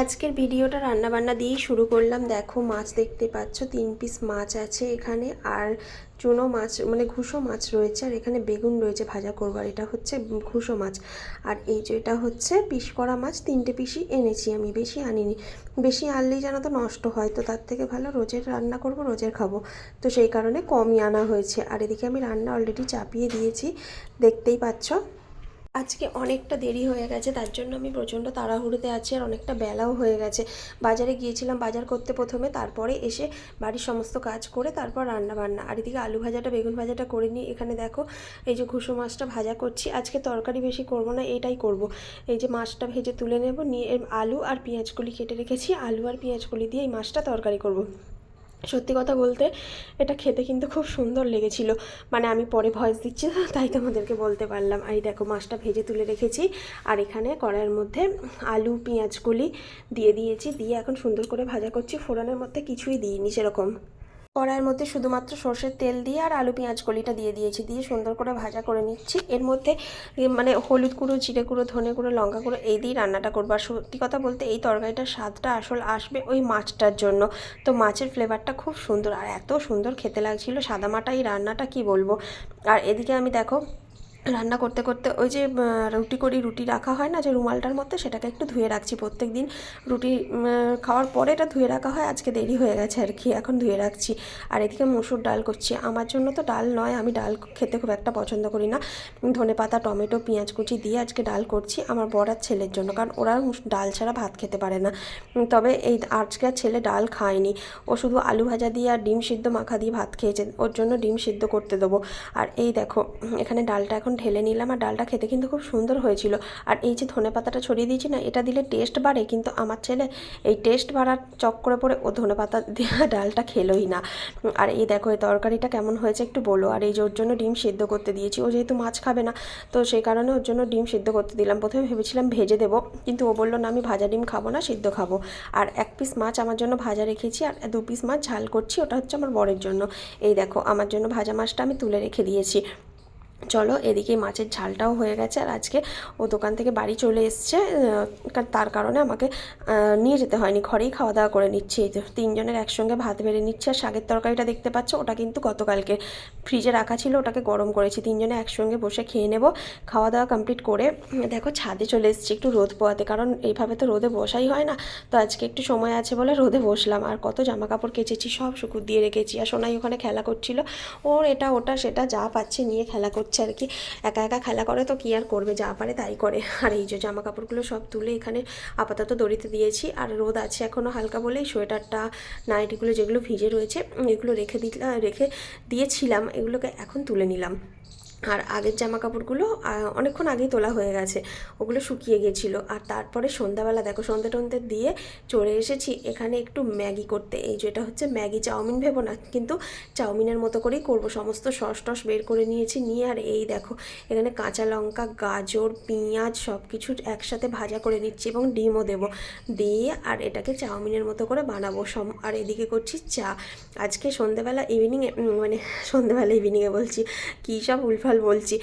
আজকের ভিডিওটা রান্নাবান্না দিয়েই শুরু করলাম। দেখো, মাছ দেখতে পাচ্ছ, তিন পিস মাছ আছে এখানে, আর চুনো মাছ মানে ঘুষো মাছ রয়েছে, আর এখানে বেগুন রয়েছে ভাজা করবার এটা হচ্ছে ঘুষো মাছ। আর এই যে এটা হচ্ছে পিস করা মাছ, তিনটে পিসই এনেছি আমি, বেশি আনিনি। বেশি আনলেই যেন তো নষ্ট হয়, তো তার থেকে ভালো রোজের রান্না করব, রোজের খাব। তো সেই কারণে কমই আনা হয়েছে। আর এদিকে আমি রান্না অলরেডি চাপিয়ে দিয়েছি, দেখতেই পাচ্ছ। আজকে অনেকটা দেরি হয়ে গেছে, তার জন্য আমি প্রচণ্ড তাড়াহুড়োতে আছি আর অনেকটা বেলাও হয়ে গেছে। বাজারে গিয়েছিলাম বাজার করতে প্রথমে, তারপরে এসে বাড়ির সমস্ত কাজ করে তারপর রান্না বান্না আর এদিকে আলু ভাজাটা, বেগুন ভাজাটা করে নিই এখানে দেখো, এই যে ঘুষো মাছটা ভাজা করছি। আজকে তরকারি বেশি করব না, এটাই করব। এই যে মাছটা ভেজে তুলে নেব, নিয়ে আলু আর পেঁয়াজগুলি কেটে রেখেছি। আলু আর পেঁয়াজগুলি দিয়ে এই মাছটা তরকারি করব। সত্যি কথা বলতে এটা খেতে কিন্তু খুব সুন্দর লেগেছিল। মানে আমি পরে ভয়েস দিচ্ছি, তাই তোমাদেরকে বলতে পারলাম। আর দেখো, মাছটা ভেজে তুলে রেখেছি। আর এখানে কড়াইয়ের মধ্যে আলু পেঁয়াজগুলি দিয়ে দিয়েছি। দিয়ে এখন সুন্দর করে ভাজা করছি। ফোড়নের মধ্যে কিছুই দিইনি সেরকম। কড়াইয়ের মধ্যে শুধুমাত্র সর্ষের তেল দিয়ে আর আলু পেঁয়াজ কলিটা দিয়ে দিয়েছি। দিয়ে সুন্দর করে ভাজা করে নিচ্ছি। এর মধ্যে মানে হলুদ গুঁড়ো, জিরে গুঁড়ো, ধনে গুঁড়ো, লঙ্কা গুঁড়ো এই দিয়ে রান্নাটা করব। আর সত্যি কথা বলতে এই তরকারিটার স্বাদটা আসল আসবে ওই মাছটার জন্য। তো মাছের ফ্লেভারটা খুব সুন্দর আর এত সুন্দর খেতে লাগছিল। সাদামাটা এই রান্নাটা কি বলব? আর এদিকে আমি দেখো রান্না করতে করতে ওই যে রুটি করি, রুটি রাখা হয় না যে রুমালটার মধ্যে, সেটাকে একটু ধুয়ে রাখছি প্রত্যেক দিন রুটি খাওয়ার পরে এটা ধুয়ে রাখা হয়, আজকে দেরি হয়ে গেছে আর কি, এখন ধুয়ে রাখছি। আর এদিকে মুসুর ডাল করছি। আমার জন্য তো ডাল নয়, আমি ডাল খেতে খুব একটা পছন্দ করি না। ধনে পাতা, টমেটো, পেঁয়াজ কুচি দিয়ে আজকে ডাল করছি, আমার বড়ার ছেলের জন্য, কারণ ওরা ডাল ছাড়া ভাত খেতে পারে না। তবে এই আজকে ছেলে ডাল খায়নি। ও শুধু আলু ভাজা দিয়ে আর ডিম সিদ্ধ মাখা দিয়ে ভাত খেয়েছে, ওর জন্য ডিম সিদ্ধ করতে দেবো। আর এই দেখো, এখানে ডালটা এখন ঢেলে নিলাম আর ডালটা খেতে কিন্তু খুব সুন্দর হয়েছিল। আর এই যে ধনে পাতাটা ছড়িয়ে দিয়েছি না, এটা দিলে টেস্ট বাড়ে, কিন্তু আমার ছেলে এই টেস্ট বাড়ার চক্করে পড়ে ও ধনে পাতা দেওয়া ডালটা খেলোই না। আর এই দেখো, এই তরকারিটা কেমন হয়েছে একটু বলো। আর এই যে ওর জন্য ডিম সিদ্ধ করতে দিয়েছি, ও যেহেতু মাছ খাবে না, তো সেই কারণে ওর জন্য ডিম সিদ্ধ করতে দিলাম। প্রথমে ভেবেছিলাম ভেজে দেবো, কিন্তু ও বলল, না, আমি ভাজা ডিম খাব না, সিদ্ধ খাব। আর এক পিস মাছ আমার জন্য ভাজা রেখেছি, আর দু পিস মাছ ঝাল করছি, ওটা হচ্ছে আমার বরের জন্য। এই দেখো, আমার জন্য ভাজা মাছটা আমি তুলে রেখে দিয়েছি। চলো, এদিকে মাছের ঝালটাও হয়ে গেছে আর আজকে ও দোকান থেকে বাড়ি চলে এসছে তার কারণে আমাকে নিয়ে যেতে হয়নি। ঘরেই খাওয়া দাওয়া করে নিচ্ছি। এই তো তিনজনের একসঙ্গে ভাত বেড়ে নিচ্ছে আর শাকের তরকারিটা দেখতে পাচ্ছ, ওটা কিন্তু গতকালকে। ফ্রিজে রাখা ছিল, ওটাকে গরম করেছি। তিনজনে একসঙ্গে বসে খেয়ে নেব খাওয়া দাওয়া কমপ্লিট করে দেখো ছাদে চলে এসেছি একটু রোদ পোয়াতে, কারণ এইভাবে তো রোদে বসাই হয় না। তো আজকে একটু সময় আছে বলে রোদে বসলাম। আর কত জামা কাপড় কেচেছি, সব শুকুর দিয়ে রেখেছি। আর সোনাই ওখানে খেলা করছিল, ওর এটা ওটা সেটা যা পাচ্ছে নিয়ে খেলা করছে। আর কি। একা একা খেলা করে তো কী আর করবে, যা পারে তাই করে। আর এই যে জামা কাপড়গুলো সব তুলে এখানে আপাতত দড়িতে দিয়েছি। আর রোদ আছে এখনও হালকা বলেই, সোয়েটারটা, নাইটিগুলো যেগুলো ভিজে রয়েছে, এগুলো রেখে দিলাম রেখে দিয়েছিলাম, এগুলোকে এখন তুলে নিলাম। আর আগের জামা কাপড়গুলো অনেকক্ষণ আগেই তোলা হয়ে গেছে। ওগুলো শুকিয়ে গেছিল আর তারপরে সন্ধ্যাবেলা, দেখো, সন্ধ্যে টন্ধে দিয়ে চলে এসেছি। এখানে একটু ম্যাগি করতে। এই যেটা হচ্ছে ম্যাগি চাউমিন ভেবো না, কিন্তু চাউমিনের মতো করেই করব। সমস্ত সস টস বের করে নিয়েছি নিয়ে। আর এই দেখো, এখানে কাঁচা লঙ্কা, গাজর, পেঁয়াজ সব কিছু একসাথে ভাজা করে নিচ্ছি এবং ডিমও দেবো। দিয়ে আর এটাকে চাউমিনের মতো করে বানাবো। সম, আর এদিকে করছি চা। আজকে সন্ধেবেলা ইভিনিংয়ে মানে সন্ধেবেলা ইভিনিংয়ে বলছি, কী সব উলফাল বলছি।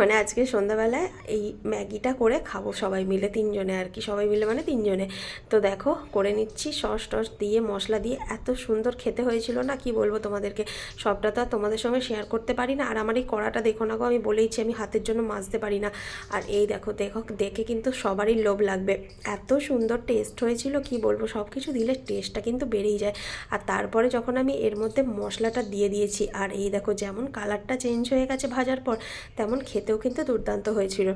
মানে আজকে সন্ধ্যাবেলায় এই ম্যাগিটা করে খাব সবাই মিলে, তিনজনে আর কি, সবাই মিলে মানে তিনজনে। তো দেখো, করে নিচ্ছি সস টস দিয়ে, মশলা দিয়ে। এত সুন্দর খেতে হয়েছিল না, কি বলব তোমাদেরকে? সবটা তো আর তোমাদের সঙ্গে শেয়ার করতে পারি না। আর আমার এই কড়াটা দেখো না গো, আমি বলেইছি আমি হাতের জন্য মাজতে পারি না। আর এই দেখো দেখো, দেখে কিন্তু সবারই লোভ লাগবে। এত সুন্দর টেস্ট হয়েছিল, কি বলব? সব কিছু দিলে টেস্টটা কিন্তু বেড়েই যায়। আর তারপরে যখন আমি এর মধ্যে মশলাটা দিয়ে দিয়েছি, আর এই দেখো যেমন কালারটা চেঞ্জ হয়ে গেছে ভাজার পর তেমন খেতেও কিন্তু দুর্দান্ত হয়েছিল।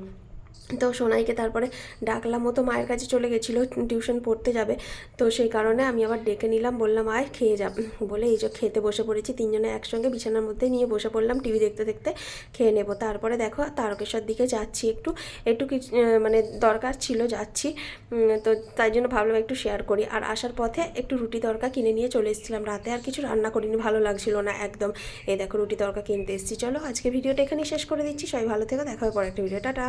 তো সোনাইকে তারপরে ডাকলাম মতো মায়ের কাছে চলে গেছিল, টিউশন পড়তে যাবে। তো সেই কারণে আমি আবার ডেকে নিলাম, বললাম, আয়, খেয়ে যাব বলে, এই যে খেতে বসে পড়েছি, তিনজনে একসঙ্গে বিছানার মধ্যে নিয়ে বসে পড়লাম, টিভি দেখতে দেখতে, খেয়ে নেব। তারপরে দেখো, তারকেশ্বর দিকে যাচ্ছি একটু একটু মানে দরকার ছিল, যাচ্ছি। তো তাই জন্য ভাবলাম একটু শেয়ার করি। আর আসার পথে একটু রুটি তরকা কিনে নিয়ে চলে এসেছিলাম রাতে, আর কিছু রান্না করিনি, ভালো লাগছিল না একদম। এই দেখো, রুটি তরকা কিনতে এসেছি। চলো, আজকে ভিডিওটা এখানেই শেষ করে দিচ্ছি, সবাই ভালো থেকো, দেখা হবে পরে একটা ভিডিও। টাটা।